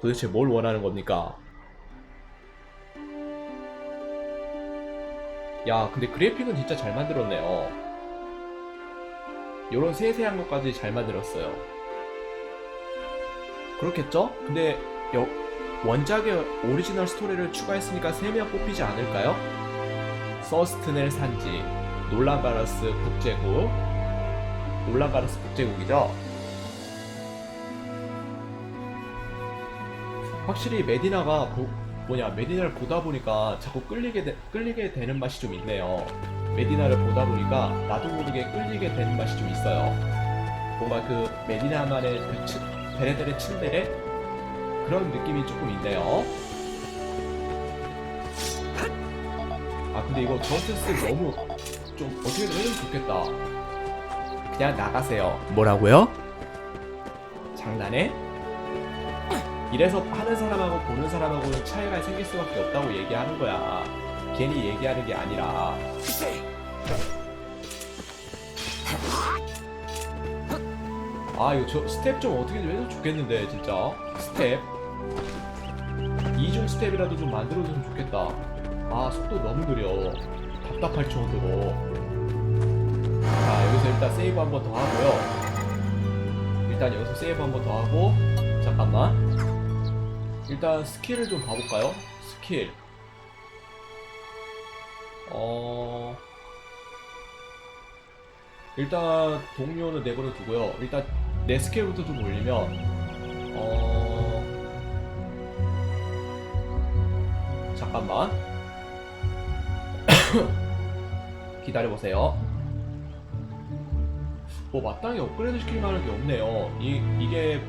도대체 뭘 원하는 겁니까? 야, 근데 그래픽은 진짜 잘 만들었네요. 요런 세세한 것까지 잘 만들었어요. 그렇겠죠? 근데 여- 원작의 오리지널 스토리를 추가했으니까 3명 뽑히지 않을까요? 서스트넬 산지, 놀란가라스 국제국, 놀란가라스 국제국이죠? 확실히 메디나가 보- 뭐냐 메디나를 보다 보니까 자꾸 끌리게 되, 끌리게 되는 맛이 좀 있네요. 메디나를 보다 보니까 나도 모르게 끌리게 되는 맛이 좀 있어요. 뭔가 그 메디나만의 그 츠, 데레데레 츤데레 그런 느낌이 조금 있네요. 아 근데 이거 저스티스 너무 좀 어떻게든 해주면 좋겠다. 그냥 나가세요. 뭐라고요? 장난해? 이래서 하는 사람하고 보는 사람하고는 차이가 생길 수밖에 없다고 얘기하는 거야. 괜히 얘기하는 게 아니라. 아 이거 저 스텝 좀 어떻게 좀 해도 좋겠는데 진짜 스텝 이중 스텝이라도 좀 만들어주면 좋겠다. 아 속도 너무 느려. 답답할 정도로. 자 여기서 일단 세이브 한 번 더 하고요. 일단 여기서 세이브 한 번 더 하고 잠깐만. 일단 스킬을 좀 봐볼까요? 스킬. 어. 일단 동료는 내버려 두고요. 일단 내 스킬부터 좀 올리면 어. 잠깐만. 기다려보세요. 뭐 마땅히 업그레이드 시킬 만한 게 없네요. 이, 이게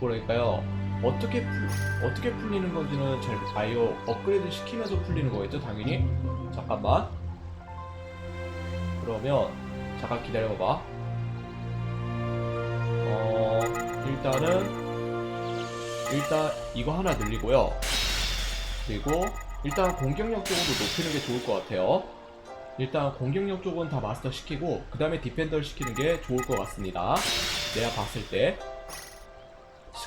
뭐랄까요. 어떻게 풀, 어떻게 풀리는 건지는 잘 아요. 업그레이드 시키면서 풀리는 거겠죠, 당연히. 잠깐만. 그러면 잠깐 기다려봐. 어 일단은 일단 이거 하나 늘리고요. 그리고 일단 공격력 쪽으로 높이는 게 좋을 것 같아요. 일단 공격력 쪽은 다 마스터 시키고 그 다음에 디펜더를 시키는 게 좋을 것 같습니다. 내가 봤을 때.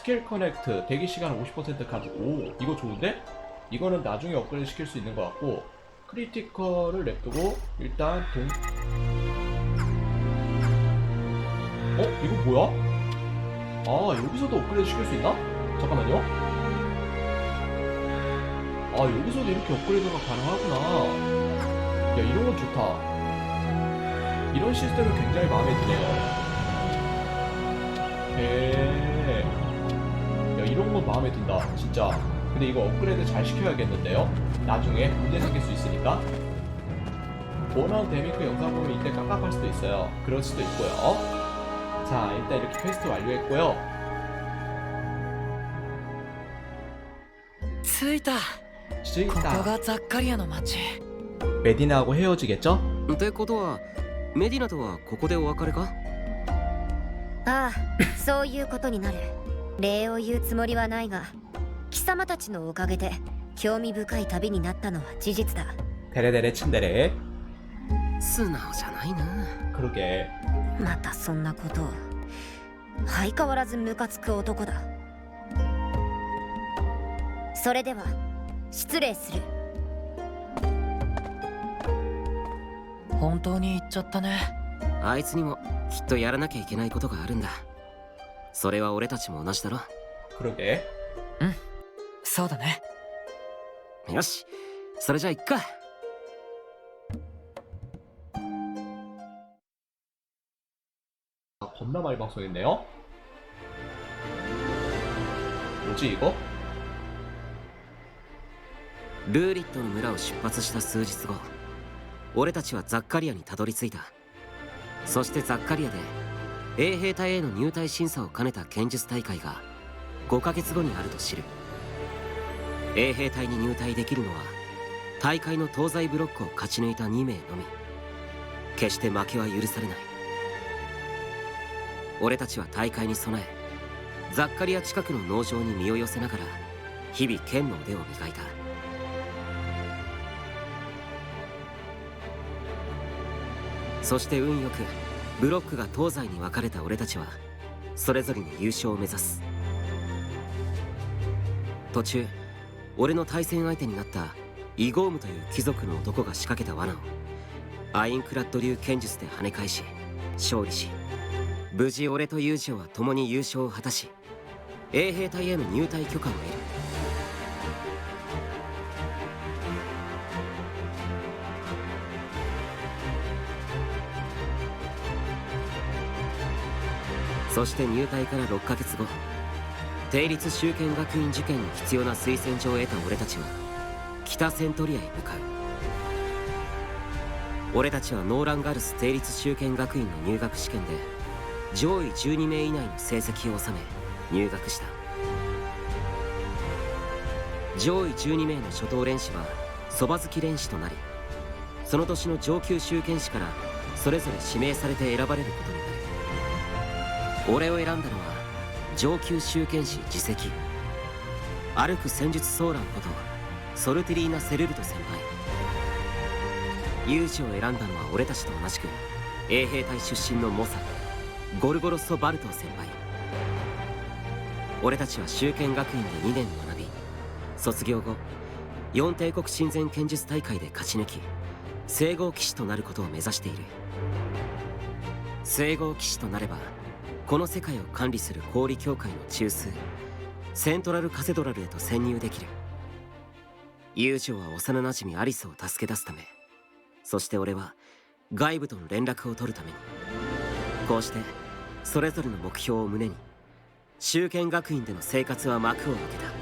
스킬 커넥트 대기 시간 50% 가지고 오 이거 좋은데? 이거는 나중에 업그레이드 시킬 수 있는 것 같고 크리티컬을 냅두고 일단 동 어? 이거 뭐야? 아 여기서도 업그레이드 시킬 수 있나? 잠깐만요 아 여기서도 이렇게 업그레이드가 가능하구나 야 이런 건 좋다 이런 시스템은 굉장히 마음에 드네요 에... 야 이런 건 마음에 든다 진짜 근데 이거 업그레이드 잘 시켜야겠는데요 나중에 문제 생길 수 있으니까 원원 데미크 영상 보면 이때 깜깜할 수도 있어요 그럴 수도 있고요 자 일단 이렇게 퀘스트 완료했고요 着いた 진짜 ここ 있다 がザッカリアの町 메디나하고 헤어지겠죠? ってことはメディナとはここでお別れかああそういうことになる 礼を言うつもりはないが貴様たちのおかげで興味深い旅になったのは事実だ 데레데레 츤데레 素直じゃないな 그러게 またそんなことを相変わらずムカつく男だそれでは失礼する本当に行っちゃったねあいつにもきっとやらなきゃいけないことがあるんだ それは俺たちも同じだろ 그러게 そうだねよしそれじゃあ行っか 아, 겁나 많이 방송했네요 뭐지 이거? ルーリットの村を出発した数日後俺たちはザッカリアにたどり着いたそしてザッカリアで 衛兵隊への入隊審査を兼ねた剣術大会が5ヶ月後にあると知る。衛兵隊に入隊できるのは大会の東西ブロックを勝ち抜いた2名のみ。決して負けは許されない。俺たちは大会に備えザッカリア近くの農場に身を寄せながら日々剣の腕を磨いた。そして運よくブロックが東西に分かれた俺たちはそれぞれに優勝を目指す。途中俺の対戦相手になったイゴームという貴族の男が仕掛けた罠をアインクラッド流剣術で跳ね返し勝利し無事俺とユージオは共に優勝を果たし衛兵隊への入隊許可を得る。そして入隊から6ヶ月後定立修剣学院受験に必要な推薦状を得た俺たちは北セントリアへ向かう。俺たちはノーランガルス定立修剣学院の入学試験で上位12名以内の成績を収め入学した。上位12名の初等練士はそば好き練士となりその年の上級修剣士からそれぞれ指名されて選ばれることになる俺を選んだのは上級修剣士自責。歩く戦術ソーランことソルティリーナ・セルルト先輩。有志を選んだのは俺たちと同じく衛兵隊出身の猛者ゴルゴロッソ・バルト先輩。俺たちは修剣学院で2年学び卒業後四帝国親善剣術大会で勝ち抜き聖号騎士となることを目指している。聖号騎士となればこの世界を管理する氷協会の中枢セントラルカセドラルへと潜入できる。友情は幼なじみアリスを助け出すためそして俺は外部との連絡を取るためにこうしてそれぞれの目標を胸に集権学院での生活は幕を開けた。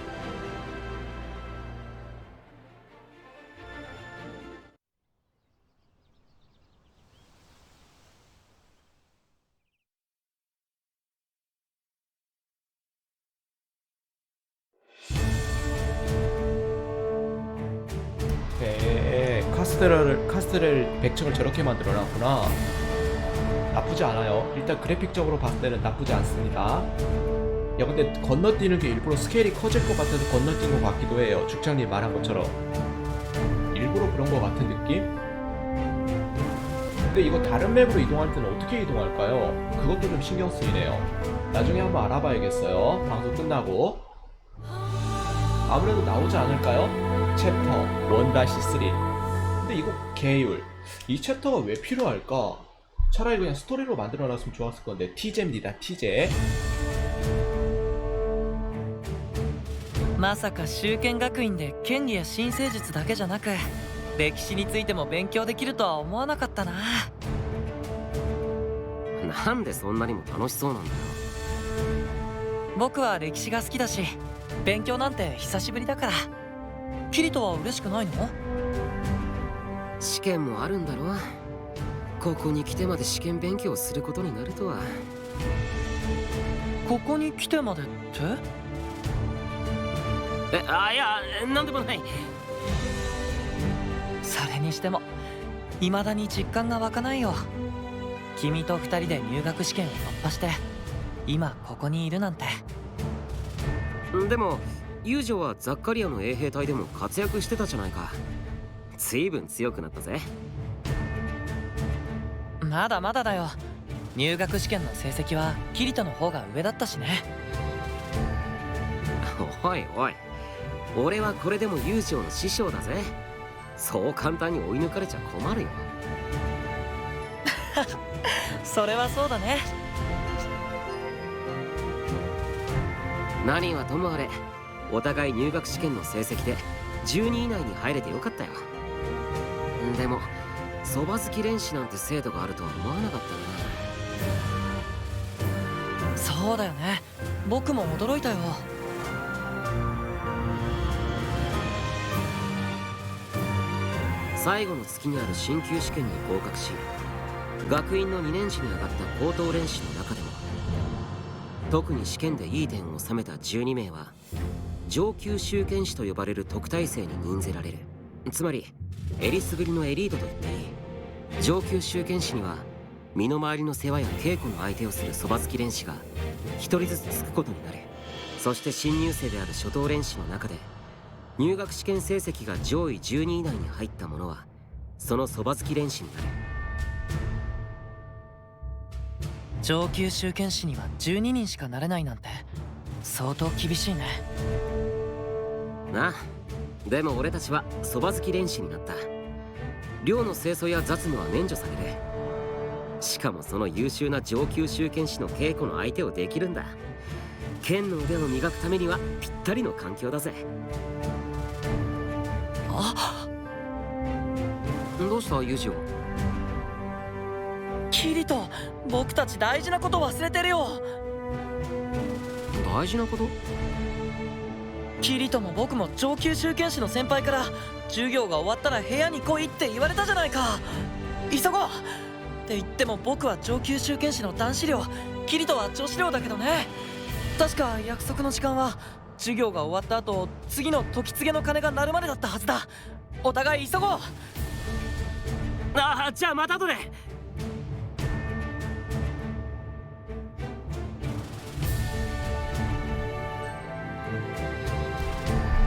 카스테라를 100층을 저렇게 만들어 놨구나. 나쁘지 않아요. 일단 그래픽적으로 봤을 때는 나쁘지 않습니다. 야 근데 건너뛰는 게 일부러 스케일이 커질 것 같아서 건너뛴 것 같기도 해요. 죽장님 말한 것처럼. 일부러 그런 것 같은 느낌? 근데 이거 다른 맵으로 이동할 때는 어떻게 이동할까요? 그것도 좀 신경 쓰이네요. 나중에 한번 알아봐야겠어요. 방송 끝나고. 아무래도 나오지 않을까요? 챕터 1-3 근데 이거 계율 이 챕터가 왜 필요할까? 차라리 그냥 스토리로 만들어놨으면 좋았을 건데 티제입니다 티제 まさか修剣学院で剣技や新生術だけじゃなく歴史についても勉強できるとは思わなかったななんでそんなにも楽しそうなんだよ僕は歴史が好きだし勉強なんて久しぶりだからキリトは嬉しくないの 試験もあるんだろここに来てまで試験勉強することになるとは。ここに来てまでって？えあいやなんでもない。それにしても未だに実感が湧かないよ。君と二人で入学試験を突破して今ここにいるなんて。でも友情はザッカリアの衛兵隊でも活躍してたじゃないか随分強くなったぜ。まだまだだよ。入学試験の成績はキリトの方が上だったしね。おいおい。俺はこれでも友情の師匠だぜ。そう簡単に追い抜かれちゃ困るよ。それはそうだね。何はともあれお互い入学試験の成績で12位以内に入れてよかったよでもそば好き練習なんて制度があるとは思わなかったな。そうだよね。僕も驚いたよ。最後の月にある進級試験に合格し学院の2年次に上がった高等練士の中でも特に試験でいい点を収めた12名は上級修験士と呼ばれる特待生に任ぜられる。つまりえりすぐりのエリートと言っていい上級修験士には身の回りの世話や稽古の相手をするそば好き練士が1人ずつつくことになるそして新入生である初等練士の中で入学試験成績が上位12位以内に入った者はそのそば好き練士になる上級修験士には12人しかなれないなんて相当厳しいね。なあでも俺たちはそば好き練士になった。寮の清掃や雑務は免除されるしかもその優秀な上級集剣士の稽古の相手をできるんだ。剣の腕を磨くためにはぴったりの環境だぜ。あどうした？ユージオ。キリト僕たち大事なこと忘れてるよ。大事なこと？キリトも僕も上級集剣士の先輩から授業が終わったら部屋に来いって言われたじゃないか。急ごう。って言っても僕は上級集剣士の男子寮。キリトは女子寮だけどね。確か約束の時間は授業が終わった後次の時継げの鐘が鳴るまでだったはずだ。お互い急ごう。ああじゃあまた後で。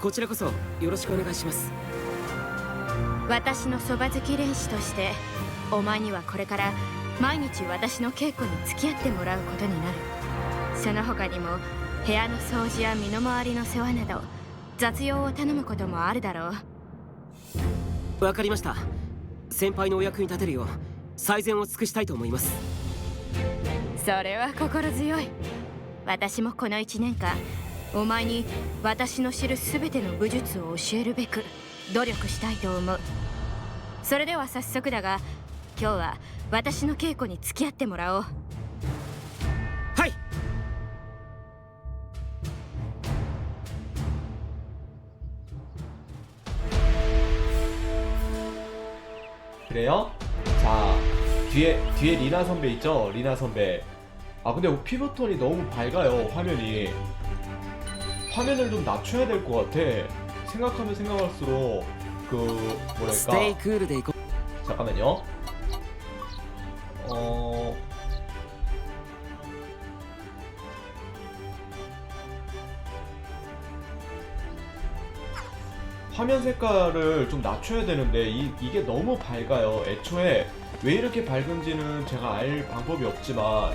こちらこそよろしくお願いします。私のそば好き練士としてお前にはこれから毎日私の稽古に付き合ってもらうことになる。その他にも部屋の掃除や身の回りの世話など雑用を頼むこともあるだろう。わかりました。先輩のお役に立てるよう最善を尽くしたいと思います。それは心強い。私もこの1年間お前に私の知る全ての武術を教えるべく努力したいと思うそれでは早速だが今日は私の稽古に付き合ってもらおうはい 그래요? 자 뒤에 뒤에 리나 선배 있죠? 리나 선배. 아 근데 피부톤이 너무 밝아요 화면이. 화면을 좀 낮춰야 될 것 같아. 생각하면 생각할수록 그 뭐랄까. 잠깐만요. 어. 화면 색깔을 좀 낮춰야 되는데 이, 이게 너무 밝아요. 애초에 왜 이렇게 밝은지는 제가 알 방법이 없지만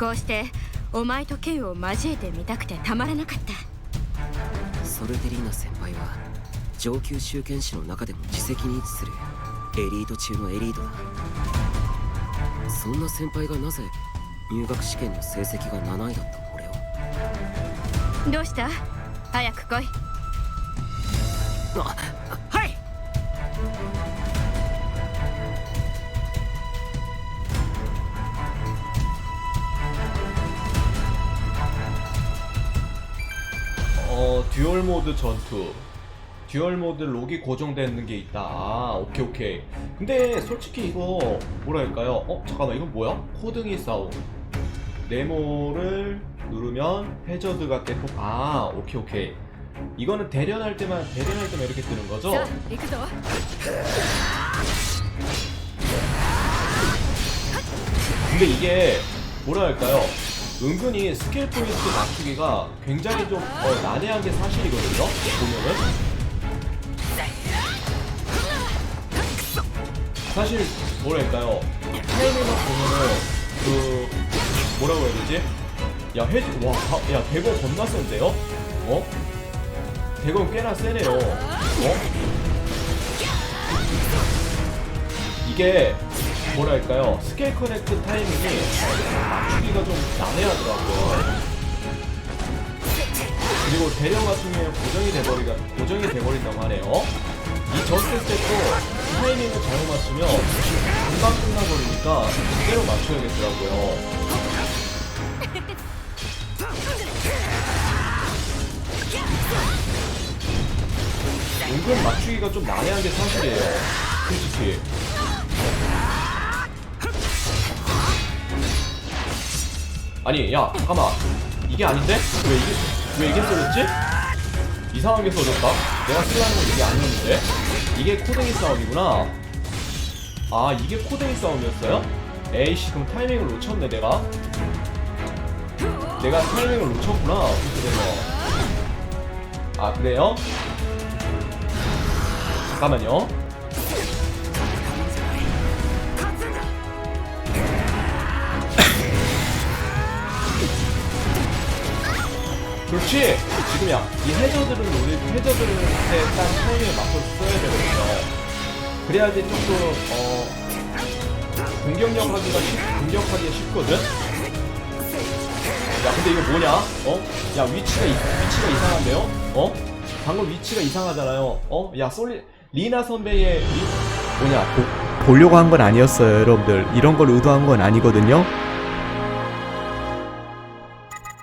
こうしてお前と剣を交えてみたくてたまらなかった。ソルテリーナ先輩は上級集剣士の中でも自責に位置するエリート中のエリートだ。そんな先輩がなぜ入学試験の成績が7位だった俺を？どうした？早く来い。あは 듀얼 모드 전투. 듀얼 모드 록이 고정되는 게 있다. 아, 오케이, 오케이. 근데 솔직히 이거 뭐랄까요? 어, 잠깐만, 이건 뭐야? 코등이 싸움. 네모를 누르면 해저드가 깨고, 아, 오케이, 오케이. 이거는 대련할 때만, 대련할 때만 이렇게 뜨는 거죠? 근데 이게 뭐랄까요? 은근히 스킬 포인트 맞추기가 굉장히 좀 어, 난해한 게 사실이거든요 보면은. 사실 뭐랄까요? 타이밍을 보면은 그 뭐라고 해야 되지? 야 헤드 와야 대건 겁나 센데요? 어? 대건 꽤나 세네요. 어? 이게 뭐랄까요 스케일 커넥트 타이밍이 맞추기가 좀 난해하더라고요 그리고 대령 같은 경우에 고정이 돼버리가 고정이 돼버린다고 하네요 이 저스트 스텝도 타이밍을 잘못 맞추면 금방 끝나버리니까 제대로 맞춰야겠더라고요. 은근 맞추기가 좀 난해한 게 사실이에요. 솔직히. 아니, 야, 잠깐만. 이게 아닌데? 왜 이게, 왜 이게 써졌지? 이상하게 써졌다? 내가 쓰려는 건 이게 아니었는데? 이게 코댕이 싸움이구나. 아, 이게 코댕이 싸움이었어요? 에이씨, 그럼 타이밍을 놓쳤네, 내가. 내가 타이밍을 놓쳤구나. 그렇게 되면. 아, 그래요? 잠깐만요. 그렇지! 지금이야. 이 해저들은 우리 해저들한테 딱 타이밍을 맞춰서 써야 되거든요. 그래야지 조금, 어, 공격력 하기가 쉽, 공격하기가 쉽거든? 야, 근데 이거 뭐냐? 어? 야, 위치가, 이- 위치가 이상한데요? 어? 방금 위치가 이상하잖아요. 어? 야, 솔리, 리나 선배의, 리, 뭐냐, 보, 보려고 한 건 아니었어요, 여러분들. 이런 걸 의도한 건 아니거든요.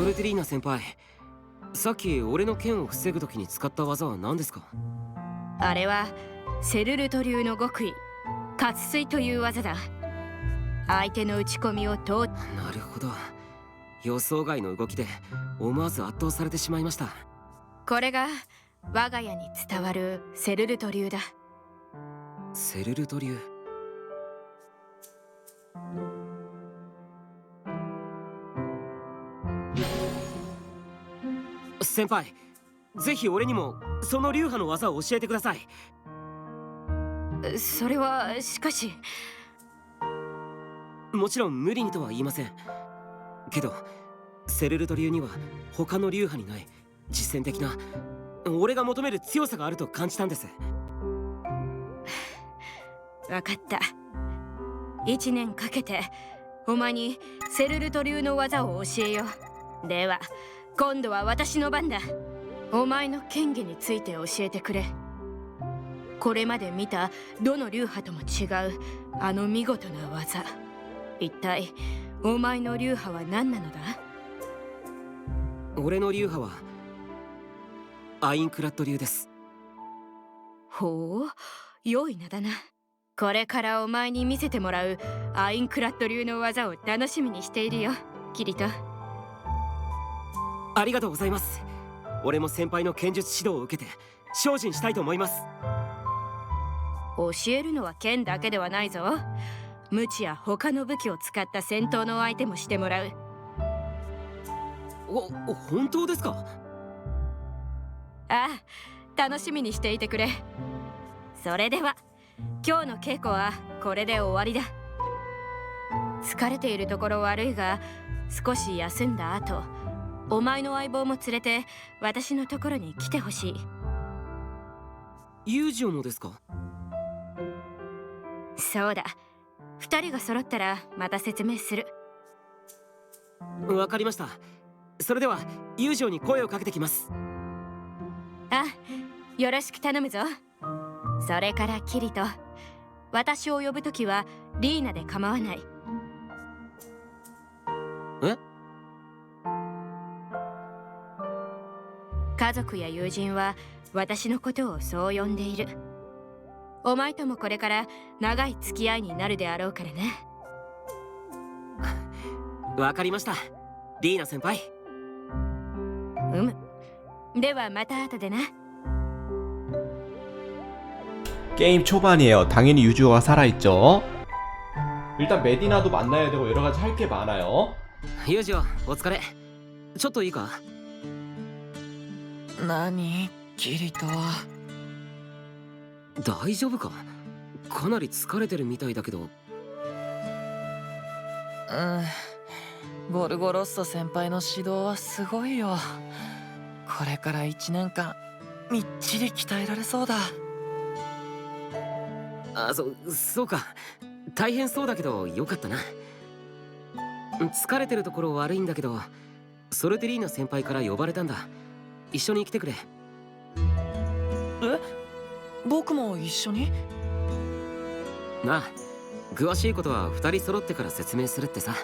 それでリーナ先輩さっき俺の剣を防ぐ時に使った技は何ですか？あれはセルルト流の極意滑水という技だ。相手の打ち込みを通っなるほど。予想外の動きで思わず圧倒されてしまいました。これが我が家に伝わるセルルト流だ。セルルト流？先輩ぜひ俺にもその流派の技を教えてください。それはしかし。もちろん無理にとは言いません。けどセルルト流には他の流派にない実践的な俺が求める強さがあると感じたんです。分かった。1年かけてお前にセルルト流の技を教えよう。では今度は私の番だ。お前の剣技について教えてくれ。これまで見たどの流派とも違うあの見事な技。一体お前の流派は何なのだ？俺の流派はアインクラッド流です。ほう良い名だな。これからお前に見せてもらうアインクラッド流の技を楽しみにしているよキリトありがとうございます。俺も先輩の剣術指導を受けて精進したいと思います。教えるのは剣だけではないぞ。無知や他の武器を使った戦闘の相手もしてもらう。おお本当ですか？ああ楽しみにしていてくれ。それでは今日の稽古はこれで終わりだ。疲れているところ悪いが少し休んだ後お前の相棒も連れて私のところに来てほしい。友情もですか？そうだ。二人が揃ったらまた説明する。わかりました。それでは友情に声をかけてきます。あよろしく頼むぞ。それからキリト。私を呼ぶときはリーナで構わない。え？家族や友人は私のことをそう呼んでいるお前ともこれから長い付き合いになるであろうからねわかりましたリーナ先輩うむではまた後でな 게임 초반이에요. 당연히 유주가 살아있죠. 일단 메디나도 만나야 되고 여러 가지 할 게 많아요. 友情お疲れちょっといいか 何？キリト大丈夫か？かなり疲れてるみたいだけど。うん。ゴルゴロッソ先輩の指導はすごいよ。これから1年間みっちり鍛えられそうだ。あそそうか。大変そうだけどよかったな。疲れてるところ悪いんだけどソルテリーナ先輩から呼ばれたんだ一緒に来てくれ。え？僕も一緒に？なあ詳しいことは2人揃ってから説明するってさ。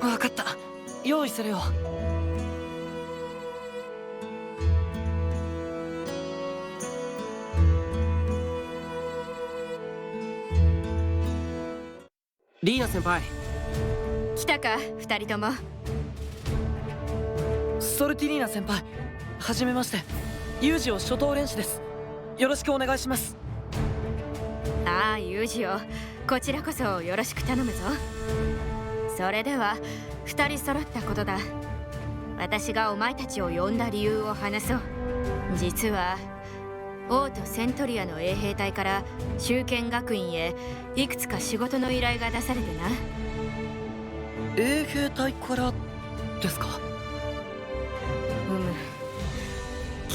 分かった。用意するよ。リーナ先輩。来たか二人ともソルティリーナ先輩。はじめまして。ユージを初等練習です。よろしくお願いします。ああユージよこちらこそよろしく頼むぞ。それでは二人揃ったことだ。私がお前たちを呼んだ理由を話そう。実は王とセントリアの衛兵隊から修剣学院へいくつか仕事の依頼が出されてな。衛兵隊からですか？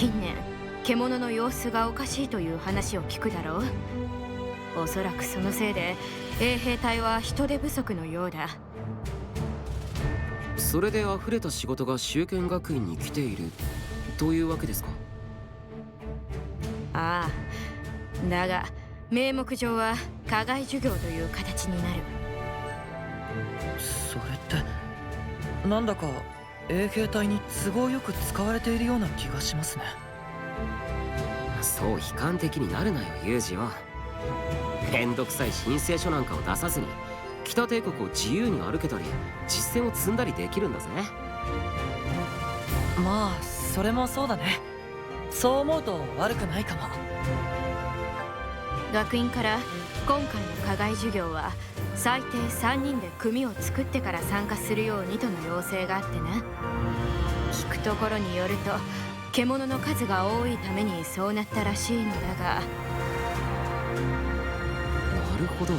近年獣の様子がおかしいという話を聞くだろう。おそらくそのせいで衛兵隊は人手不足のようだ。それで溢れた仕事が修剣学院に来ているというわけですか？ああだが名目上は課外授業という形になる。それってなんだか衛兵隊に都合よく使われているような気がしますね。そう悲観的になるなよユージよめんどくさい申請書なんかを出さずに北帝国を自由に歩けたり実践を積んだりできるんだぜ。まあそれもそうだね。そう思うと悪くないかも。学院から今回の課外授業は最低3人で組を作ってから参加するようにとの要請があってな。聞くところによると獣の数が多いためにそうなったらしいのだが。なるほど。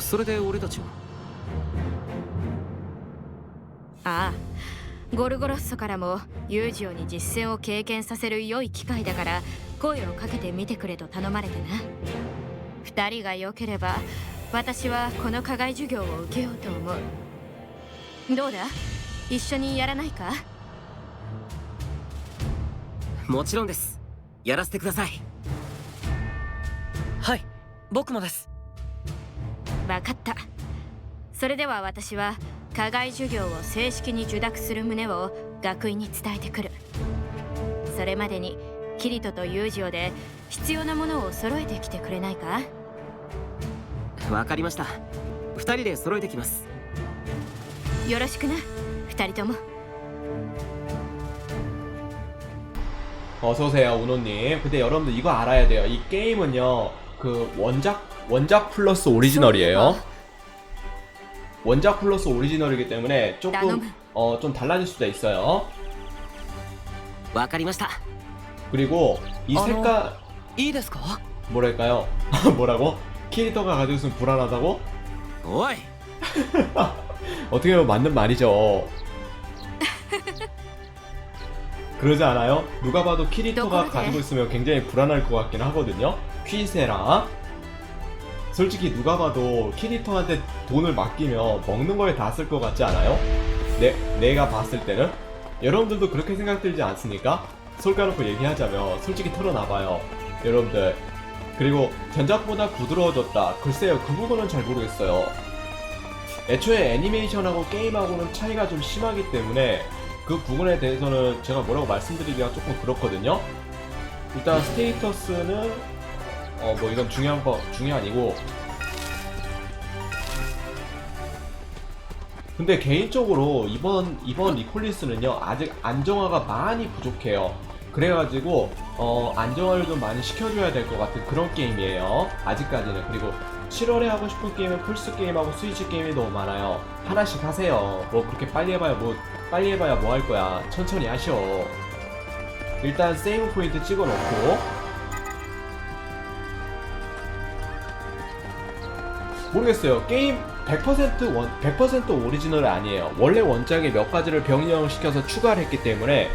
それで俺たちは？ああ。ゴルゴロッソからもユージオに実践を経験させる良い機会だから声をかけてみてくれと頼まれてな。二人が良ければ私はこの課外授業を受けようと思う。どうだ？一緒にやらないか？もちろんです。やらせてください。はい僕もです。分かった。それでは私は課外授業を正式に受諾する旨を学院に伝えてくる。それまでにキリトとユージオで必要なものを揃えてきてくれないか？わかりました二人で揃えてきますよろしくな二人とも 어서 오세요, 우노님. 근데 여러분들 이거 알아야 돼요. 이 게임은요, 그 원작 원작 플러스 오리지널이에요. 원작 플러스 오리지널이기 때문에 조금 나눔. 어 좀 달라질 수도 있어요. わかりました 그리고 이 어. 색깔 いいですか 뭐랄까요? 뭐라고? 캐릭터가 가지고 있으면 불안하다고? おい 어떻게 보면 맞는 말이죠. 그러지 않아요? 누가 봐도 키리토가. 가지고 있으면 굉장히 불안할 것 같긴 하거든요. 퀴세라. 솔직히 누가 봐도 키리토한테 돈을 맡기면 먹는 거에 다 쓸 것 같지 않아요? 내, 내가 봤을 때는? 여러분들도 그렇게 생각들지 않습니까? 솔 까놓고 얘기하자면 솔직히 털어놔봐요. 여러분들. 그리고 전작보다 부드러워졌다. 글쎄요, 그 부분은 잘 모르겠어요. 애초에 애니메이션하고 게임하고는 차이가 좀 심하기 때문에 그 부분에 대해서는 제가 뭐라고 말씀드리기가 조금 그렇거든요. 일단 스테이터스는 어 뭐 이건 중요한 거 중요한이고 근데 개인적으로 이번 이번 리콜리스는요 아직 안정화가 많이 부족해요. 그래가지고 어, 안정화를 좀 많이 시켜줘야 될 것 같은 그런 게임이에요. 아직까지는 그리고 7월에 하고 싶은 게임은 플스 게임하고 스위치 게임이 너무 많아요. 하나씩 하세요. 뭐 그렇게 빨리 해봐야 뭐 빨리 해봐야 뭐 할 거야. 천천히 하시오. 일단 세이브 포인트 찍어놓고 모르겠어요. 게임 100% 원, 100% 오리지널 아니에요. 원래 원작에 몇 가지를 변형시켜서 추가를 했기 때문에